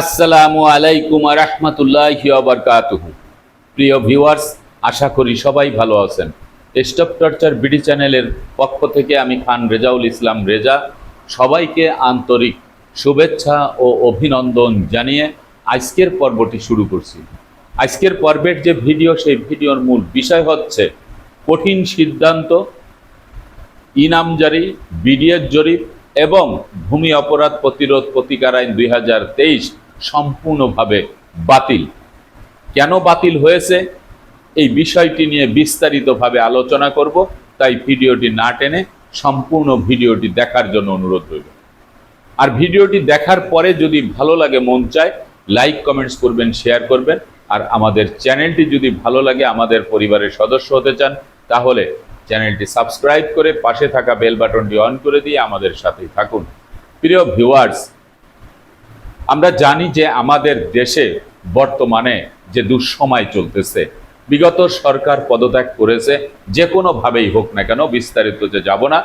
আসসালামু আলাইকুম রহমতুল্লাহ বারকাতুহু। প্রিয় ভিউয়ার্স, আশা করি সবাই ভালো আছেন। স্টপ টর্চার বিডি চ্যানেলের পক্ষ থেকে আমি খান রেজাউল ইসলাম রেজা। সবাইকে আন্তরিক শুভেচ্ছা ও অভিনন্দন জানিয়ে আজকের পর্বটি শুরু করছি। আজকের পর্বের যে ভিডিও, সেই ভিডিওর মূল বিষয় হচ্ছে কঠিন সিদ্ধান্ত, ইনামজারি, বিডিএর জরিপ এবং ভূমি অপরাধ প্রতিরোধ প্রতিকার আইন দুই হাজার তেইশ সম্পূর্ণভাবে বাতিল। কেন বাতিল হয়েছে? এই বিষয়টি নিয়ে বিস্তারিতভাবে আলোচনা করব, তাই ভিডিওটি না টেনে সম্পূর্ণ ভিডিওটি দেখার জন্য অনুরোধ রইল। আর ভিডিওটি দেখার পরে যদি ভালো লাগে, মন চায়, লাইক, কমেন্টস করবেন, শেয়ার করবেন। আর আমাদের চ্যানেলটি যদি ভালো লাগে, আমাদের পরিবারের সদস্য হতে চান, তাহলে চ্যানেলটি সাবস্ক্রাইব করে পাশে থাকা বেল বাটনটি অন করে দিয়ে আমাদের সাথেই থাকুন। প্রিয় ভিউয়ার্স আমরা জানি যে আমাদের দেশে বর্তমানে যে দুঃসময় চলতেছে, বিগত সরকার পদত্যাগ করেছে, যে কোনোভাবেই হোক না কেন, বিস্তারিত যে যাব না।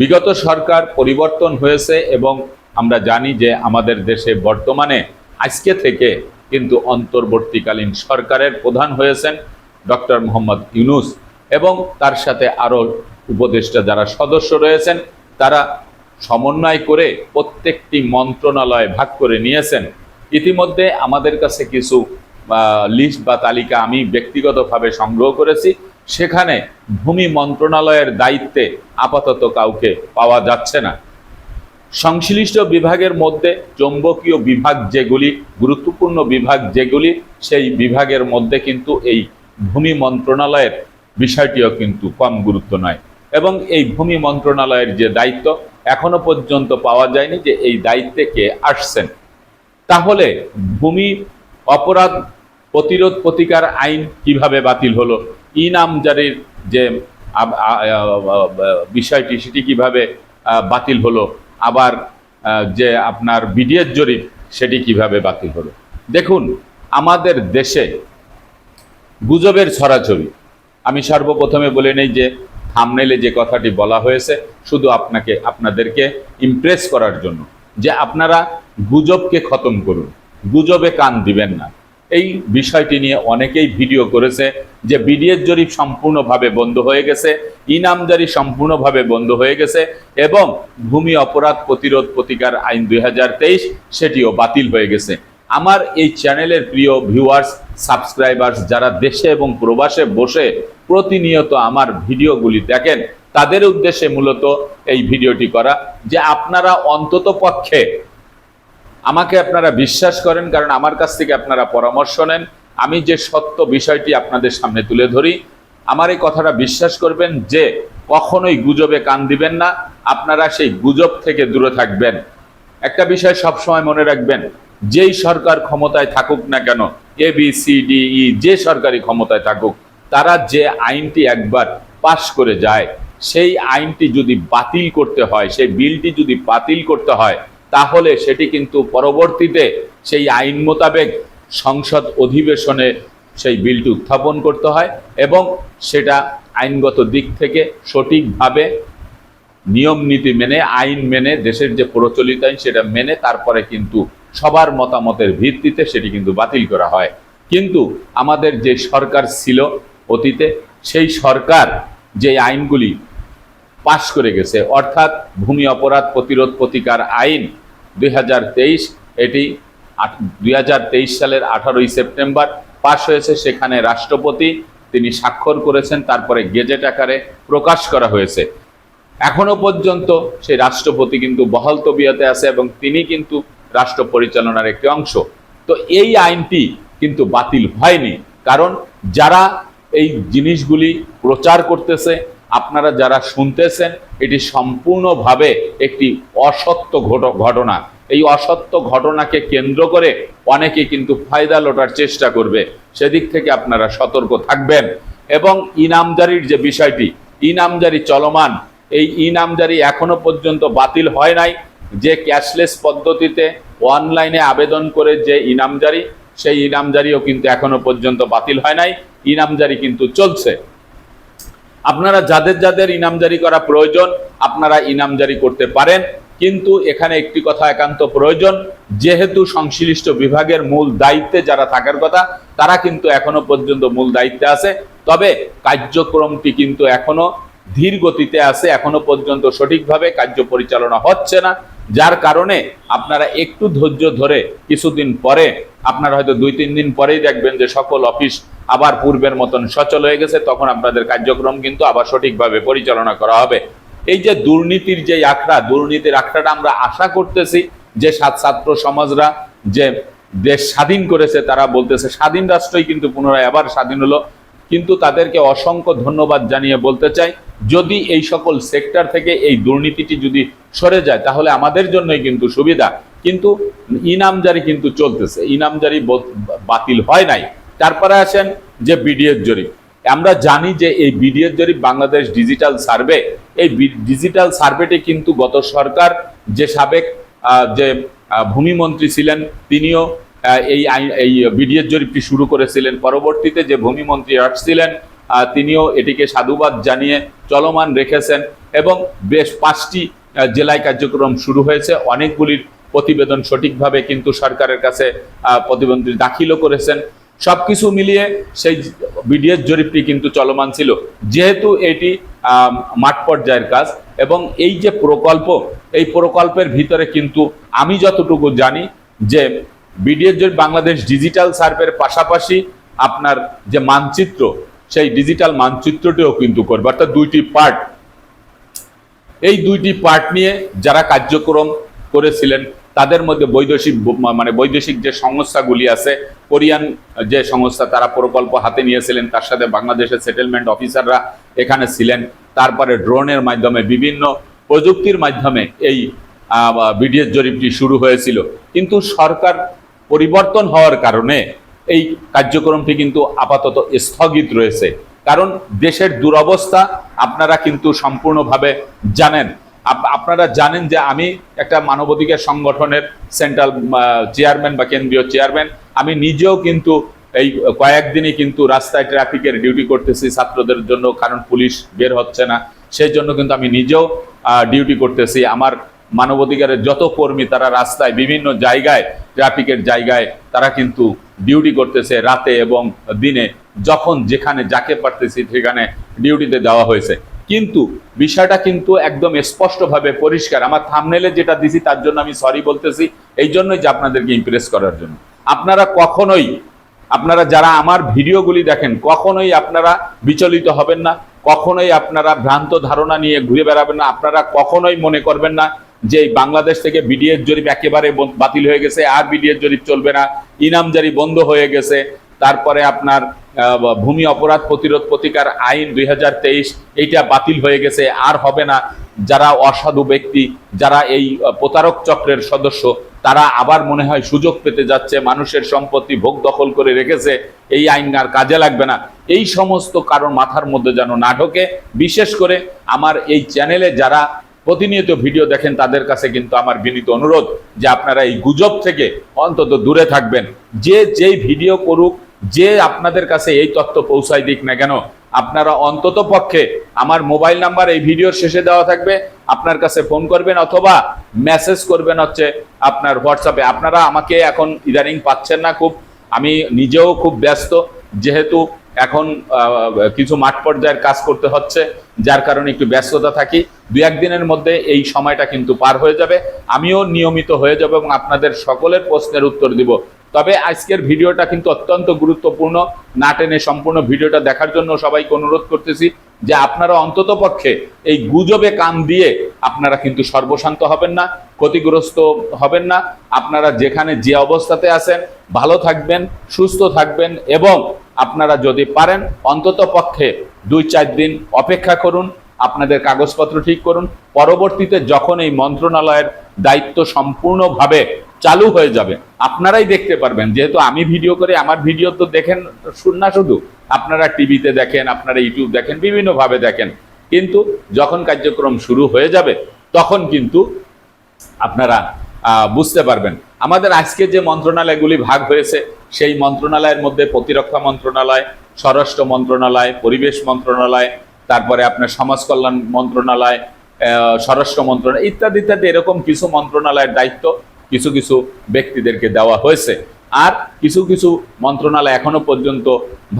বিগত সরকার পরিবর্তন হয়েছে এবং আমরা জানি যে আমাদের দেশে বর্তমানে আজকে থেকে কিন্তু অন্তর্বর্তীকালীন সরকারের প্রধান হয়েছেন ডক্টর মোহাম্মদ ইউনুস এবং তার সাথে আরও উপদেষ্টা যারা সদস্য রয়েছেন, তারা সমন্বয় করে প্রত্যেকটি মন্ত্রণালয় ভাগ করে নিয়েছেন। ইতিমধ্যে আমাদের কাছে কিছু লিস্ট বা তালিকা আমি ব্যক্তিগতভাবে সংগ্রহ করেছি। সেখানে ভূমি মন্ত্রণালয়ের দায়িত্বে আপাতত কাউকে পাওয়া যাচ্ছে না। সংশ্লিষ্ট বিভাগের মধ্যে চৌম্বকীয় বিভাগ যেগুলি, গুরুত্বপূর্ণ বিভাগ যেগুলি, সেই বিভাগের মধ্যে কিন্তু এই ভূমি মন্ত্রণালয়ের বিষয়টিও কিন্তু কম গুরুত্ব নয়। এবং এই ভূমি মন্ত্রণালয়ের যে দায়িত্ব এখনও পর্যন্ত পাওয়া যায়নি যে এই দায়িত্বে কে আসছেন। তাহলে ভূমি অপরাধ প্রতিরোধ প্রতিকার আইন কীভাবে বাতিল হলো? ইনামজারির যে বিষয়টি সেটি কীভাবে বাতিল হলো? আবার যে আপনার বিডিএর জরিপ সেটি কীভাবে বাতিল হলো? দেখুন, আমাদের দেশে গুজবের ছড়াছড়ি। আমি সর্বপ্রথমে বলে নেই যে থামনেলে যে কথাটি বলা হয়েছে, শুধু আপনাকে, আপনাদেরকে ইমপ্রেস করার জন্য যে আপনারা গুজবকে খতম করুন, গুজবে কান দিবেন না। এই বিষয়টি নিয়ে অনেকেই ভিডিও করেছে যে বিডিএর জরিপ সম্পূর্ণভাবে বন্ধ হয়ে গেছে ইনামজারি সম্পূর্ণভাবে বন্ধ হয়ে গেছে এবং ভূমি অপরাধ প্রতিরোধ প্রতিকার আইন দুই হাজার তেইশ সেটিও বাতিল হয়ে গেছে। আমার এই চ্যানেলের প্রিয় ভিউয়ার্স সাবস্ক্রাইবার্স যারা দেশে এবং প্রবাসে বসে প্রতিনিয়ত আমার ভিডিওগুলি দেখেন, তাদের উদ্দেশ্যে মূলত এই ভিডিওটি করা যে আপনারা অন্তত পক্ষে আমাকে আপনারা বিশ্বাস করেন, কারণ আমার কাছ থেকে আপনারা পরামর্শ নেন। আমি যে সত্য বিষয়টি আপনাদের সামনে তুলে ধরি, আমার এই কথাটা বিশ্বাস করবেন যে কখনোই গুজবে কান দিবেন না, আপনারা সেই গুজব থেকে দূরে থাকবেন। একটা বিষয় সবসময় মনে রাখবেন যেই সরকার ক্ষমতায় থাকুক না কেন A B C D E যে সরকারি ক্ষমতায় থাকুক, তারা যে আইনটি একবার পাশ করে যায়, সেই আইনটি যদি বাতিল করতে হয়, সেই বিলটি যদি বাতিল করতে হয়, তাহলে সেটি কিন্তু পরবর্তীতে সেই আইন মোতাবেক সংসদ অধিবেশনে সেই বিলটি উত্থাপন করতে হয় এবং সেটা আইনগত দিক থেকে সঠিকভাবে নিয়ম নীতি মেনে, আইন মেনে, দেশের যে প্রচলিত আইন সেটা মেনে তারপরে কিন্তু সবার মতামতের ভিত্তিতে সেটি কিন্তু বাতিল করা হয়। কিন্তু আমাদের যে সরকার ছিল অতীতে, সেই সরকার যে আইনগুলি পাশ করে গেছে, অর্থাৎ ভূমি অপরাধ প্রতিরোধ প্রতিকার আইন দুই হাজার তেইশ, এটি দুই হাজার তেইশ সালের আঠারোই সেপ্টেম্বর পাশ হয়েছে। সেখানে রাষ্ট্রপতি তিনি স্বাক্ষর করেছেন, তারপরে গেজেট আকারে প্রকাশ করা হয়েছে। এখনও পর্যন্ত সেই রাষ্ট্রপতি কিন্তু বহাল তবিয়তে আছে এবং তিনি কিন্তু রাষ্ট্র পরিচালনার একটি অংশ। তো এই আইনটি কিন্তু বাতিল হয়নি। কারণ যারা এই জিনিসগুলি প্রচার করতেছে, আপনারা যারা শুনতেছেন, এটি সম্পূর্ণভাবে একটি অসত্য ঘট- ঘটনা। এই অসত্য ঘটনাকে কেন্দ্র করে অনেকে কিন্তু ফায়দা লোটার চেষ্টা করবে। সেদিক থেকে আপনারা সতর্ক থাকবেন। এবং ইনামজারির যে বিষয়টি ইনামজারি চলমান, এই ইনামজারি এখনও পর্যন্ত বাতিল হয় নাই। যে ক্যাশলেস পদ্ধতিতে অনলাইনে আবেদন করে যে ইনামজারি, সেই ইনামজারিও কিন্তু এখনও পর্যন্ত বাতিল হয় নাই। ইনামজারি কিন্তু চলছে। আপনারা যাদের যাদের ইনামজারি করা প্রয়োজন, আপনারা ইনামজারি করতে পারেন। কিন্তু এখানে একটি কথা একান্ত প্রয়োজন, যেহেতু সংশ্লিষ্ট বিভাগের মূল দায়িত্বে যারা থাকার কথা, তারা কিন্তু এখনও পর্যন্ত মূল দায়িত্বে আছে। তবে কার্যক্রমটি কিন্তু এখনও ধীর গতিতে আছে, এখনও পর্যন্ত সঠিকভাবে কার্য পরিচালনা হচ্ছে না। যার কারণে আপনারা একটু ধৈর্য ধরে কিছুদিন পরে, আপনারা হয়তো দুই, তিন দিন পরেই দেখবেন যে সকল অফিস আবার পূর্বের মতন সচল হয়ে গেছে, তখন আপনাদের কার্যক্রম কিন্তু আবার সঠিকভাবে পরিচালনা করা হবে। এই যে দুর্নীতির যে আখড়া, দুর্নীতির আখড়াটা আমরা আশা করতেছি যে সাত ছাত্র সমাজরা যে দেশ স্বাধীন করেছে, তারা বলতেছে, স্বাধীন রাষ্ট্রই কিন্তু পুনরায় আবার স্বাধীন হলো। কিন্তু তাদেরকে অসংখ্য ধন্যবাদ জানিয়ে বলতে চাই যদি এই সকল সেক্টর থেকে এই দুর্নীতিটি যদি সরে যায়, তাহলে আমাদের জন্যই কিন্তু সুবিধা। কিন্তু ইনামজারি কিন্তু চলতেছে। ইনামজারি বাতিল হয় নাই। তারপরে আসেন যে বিডিএর জরিপ। আমরা জানি যে এই বিডিএর জরিপ বাংলাদেশ ডিজিটাল সার্ভে। এই ডিজিটাল সার্ভেটি কিন্তু গত সরকার যে সাবেক যে ভূমিমন্ত্রী ছিলেন, তিনিও এই এই বিডিএর জরিপটি শুরু করেছিলেন। পরবর্তীতে যে ভূমিমন্ত্রী আসছিলেন তিনিও এটিকে সাধুবাদ জানিয়ে চলমান রেখেছেন এবং বেশ পাঁচটি জেলায় কার্যক্রম শুরু হয়েছে। অনেকগুলির প্রতিবেদন সঠিকভাবে কিন্তু সরকারের কাছে আহ, প্রতিবেদনটি দাখিলও করেছেন। সবকিছু মিলিয়ে সেই বিডিএস জরিপটি কিন্তু চলমান ছিল। যেহেতু এটি মাঠ পর্যায়ের কাজ এবং এই যে প্রকল্প এই প্রকল্পের ভিতরে কিন্তু আমি যতটুকু জানি যে বিডিএস জরিপ বাংলাদেশ ডিজিটাল সার্ভের পাশাপাশি আপনার যে মানচিত্র সেই ডিজিটাল মানচিত্রটিও কিন্তু করবে। অর্থাৎ দুইটি পার্ট এই দুইটি পার্ট নিয়ে যারা কার্যক্রম করেছিলেন, তাদের মধ্যে বৈদেশিক মানে বৈদেশিক যে সংস্থাগুলি আছে, কোরিয়ান যে সংস্থা তারা প্রকল্প হাতে নিয়েছিলেন, তার সাথে বাংলাদেশের সেটেলমেন্ট অফিসাররা এখানে ছিলেন। তারপরে ড্রোনের মাধ্যমে বিভিন্ন প্রযুক্তির মাধ্যমে এই বিডিএস জরিপটি শুরু হয়েছিল। কিন্তু সরকার পরিবর্তন হওয়ার কারণে এই কার্যক্রমটি কিন্তু আপাতত স্থগিত রয়েছে। কারণ দেশের দুরবস্থা আপনারা কিন্তু সম্পূর্ণভাবে জানেন। আপনারা জানেন যে আমি একটা মানবাধিকার সংগঠনের সেন্ট্রাল চেয়ারম্যান বা কেন্দ্রীয় চেয়ারম্যান। আমি নিজেও কিন্তু এই কয়েকদিনই কিন্তু রাস্তায় ট্রাফিকের ডিউটি করতেছি ছাত্রদের জন্য, কারণ পুলিশ বের হচ্ছে না। সেই জন্য কিন্তু আমি নিজেও ডিউটি করতেছি। আমার মানবাধিকারের যত কর্মী তারা রাস্তায় বিভিন্ন জায়গায় ট্রাফিকের জায়গায়, তারা কিন্তু ডিউটি করতেছে রাতে এবং দিনে, যখন যেখানে যাকে পারতেছি সেখানে ডিউটিতে দেওয়া হয়েছে। কিন্তু বিষয়টা কিন্তু একদম স্পষ্টভাবে পরিষ্কার। আমার থামনেলে যেটা দিছি তার জন্য আমি সরি বলতেছি, এই জন্যই যে আপনাদেরকে ইমপ্রেস করার জন্য। আপনারা কখনোই, আপনারা যারা আমার ভিডিওগুলি দেখেন, কখনোই আপনারা বিচলিত হবেন না, কখনোই আপনারা ভ্রান্ত ধারণা নিয়ে ঘুরে বেড়াবেন না, আপনারা কখনোই মনে করবেন না যে বাংলাদেশ থেকে বিডিএস জরিপ একেবারে বাতিল হয়ে গেছে, আর বিডিএস জরিপ চলবে না ইনামজারি বন্ধ হয়ে গেছে। তারপরে আপনার ভূমি অপরাধ প্রতিরোধ প্রতিকার আইন দুই হাজার তেইশ, এইটা বাতিল হয়ে গেছে, আর হবে না। যারা অসাধু ব্যক্তি, যারা এই প্রতারক চক্রের সদস্য, তারা আবার মনে হয় সুযোগ পেতে যাচ্ছে, মানুষের সম্পত্তি ভোগ দখল করে রেখেছে, এই আইন আর কাজে লাগবে না। এই সমস্ত কারণ মাথার মধ্যে যেন না ঢোকে। বিশেষ করে আমার এই চ্যানেলে যারা প্রতিনিয়ত ভিডিও দেখেন, তাদের কাছে কিন্তু আমার বিনীত অনুরোধ যে আপনারা এই গুজব থেকে অন্তত দূরে থাকবেন। যে যেই ভিডিও করুক, যে আপনাদের কাছে এই তথ্য পৌঁছায় দিক না কেন, আপনারা অন্তত পক্ষে আমার মোবাইল নাম্বার এই ভিডিওর শেষে দেওয়া থাকবে। আপনার কাছে ফোন করবেন অথবা মেসেজ করবেন হচ্ছে আপনার হোয়াটসঅ্যাপে। আপনারা আমাকে এখন ইদানিং পাচ্ছেন না খুব। আমি নিজেও খুব ব্যস্ত। যেহেতু এখন কিছু মাঠ পর্যায়ের কাজ করতে হচ্ছে, যার কারণে একটু ব্যস্ততা থাকি। দু একদিনের মধ্যে এই সময়টা কিন্তু পার হয়ে যাবে। আমিও নিয়মিত হয়ে যাব এবং আপনাদের সকলের প্রশ্নের উত্তর দিব। তবে আজকের ভিডিওটা কিন্তু অত্যন্ত গুরুত্বপূর্ণ। না টেনে সম্পূর্ণ ভিডিওটা দেখার জন্য সবাইকে অনুরোধ করতেছি যে আপনারা অন্তত পক্ষে এই গুজবে কান দিয়ে আপনারা কিন্তু সর্বশান্ত হবেন না, ক্ষতিগ্রস্ত হবেন না। আপনারা যেখানে যে অবস্থাতে আছেন, ভালো থাকবেন, সুস্থ থাকবেন এবং আপনারা যদি পারেন, অন্তত পক্ষে দুই চার দিন অপেক্ষা করুন, আপনাদের কাগজপত্র ঠিক করুন। পরবর্তীতে যখন এই মন্ত্রণালয়ের দায়িত্ব সম্পূর্ণভাবে চালু হয়ে যাবে, আপনারাই দেখতে পারবেন। যেহেতু আমি ভিডিও করে, আমার ভিডিও তো দেখেন, শুন না শুধু। আপনারা টিভিতে দেখেন, আপনারা ইউটিউব দেখেন, বিভিন্নভাবে দেখেন। কিন্তু যখন কার্যক্রম শুরু হয়ে যাবে, তখন কিন্তু আপনারা বুঝতে পারবেন। আমাদের আজকে যে মন্ত্রণালয়গুলি ভাগ হয়েছে সেই মন্ত্রণালয়ের মধ্যে প্রতিরক্ষা মন্ত্রণালয়, স্বরাষ্ট্র মন্ত্রণালয়, পরিবেশ মন্ত্রণালয়, তারপরে আপনার সমাজ কল্যাণ মন্ত্রণালয় স্বরাষ্ট্র মন্ত্রণালয়, ইত্যাদি ইত্যাদি এরকম কিছু মন্ত্রণালয়ের দায়িত্ব কিছু কিছু ব্যক্তিদেরকে দেওয়া হয়েছে। আর কিছু কিছু মন্ত্রণালয় এখনও পর্যন্ত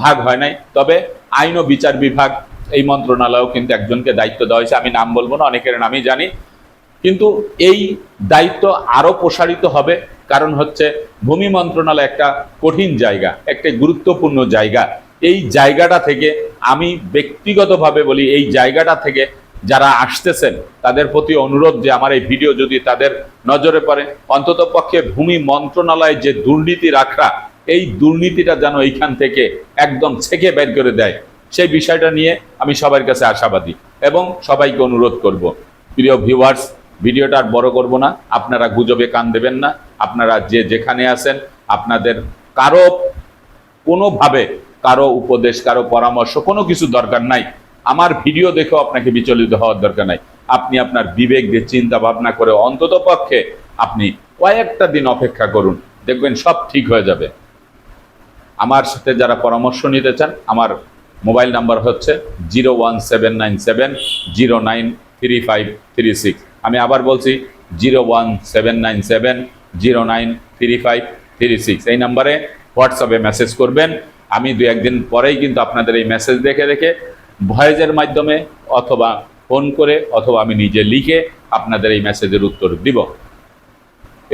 ভাগ হয় নাই। তবে আইন ও বিচার বিভাগ এই মন্ত্রণালয়েও কিন্তু একজনকে দায়িত্ব দেওয়া হয়েছে। আমি নাম বলব না, অনেকের নামই জানি। কিন্তু এই দায়িত্ব আরও প্রসারিত হবে কারণ হচ্ছে ভূমি মন্ত্রণালয় একটা কঠিন জায়গা, একটা গুরুত্বপূর্ণ জায়গা। এই জায়গাটা থেকে আমি ব্যক্তিগতভাবে বলি, এই জায়গাটা থেকে যারা আসতেছেন, তাদের প্রতি অনুরোধ যে আমার এই ভিডিও যদি তাদের নজরে পড়ে, অন্তত পক্ষে ভূমি মন্ত্রণালয় যে দুর্নীতি রাখা এই দুর্নীতিটা যেন এইখান থেকে একদম ছেকে বের করে দেয়। সেই বিষয়টা নিয়ে আমি সবার কাছে আশাবাদী এবং সবাইকে অনুরোধ করব। প্রিয় ভিউয়ার্স ভিডিওটা আর বড় করব না, আপনারা গুজবে কান দেবেন না। আপনারা যে যেখানে আছেন, আপনাদের কারও কোনোভাবে কারও উপদেশ, কারও পরামর্শ, কোনো কিছু দরকার নাই। আমার ভিডিও দেখেও আপনাকে বিচলিত হওয়ার দরকার নাই। আপনি আপনার বিবেক দিয়ে চিন্তা ভাবনা করে অন্তত পক্ষে আপনি কয়েকটা দিন অপেক্ষা করুন। দেখবেন সব ঠিক হয়ে যাবে। আমার সাথে যারা পরামর্শ নিতে চান, আমার মোবাইল নাম্বার হচ্ছে zero one seven nine seven zero nine three five three six. আমি আবার বলছি zero one seven nine seven zero nine three five three six. এই নাম্বারে হোয়াটসঅ্যাপে মেসেজ করবেন। আমি দু একদিন পরেই কিন্তু আপনাদের এই মেসেজ দেখে দেখে ভয়েজের মাধ্যমে অথবা ফোন করে অথবা আমি নিজে লিখে আপনাদের এই মেসেজের উত্তর দিব।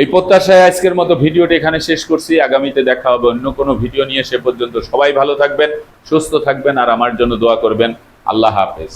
এই প্রত্যাশায় আজকের মতো ভিডিওটি এখানে শেষ করছি। আগামীতে দেখা হবে অন্য কোনো ভিডিও নিয়ে। সে পর্যন্ত সবাই ভালো থাকবেন, সুস্থ থাকবেন, আর আমার জন্য দোয়া করবেন। আল্লাহ হাফেজ।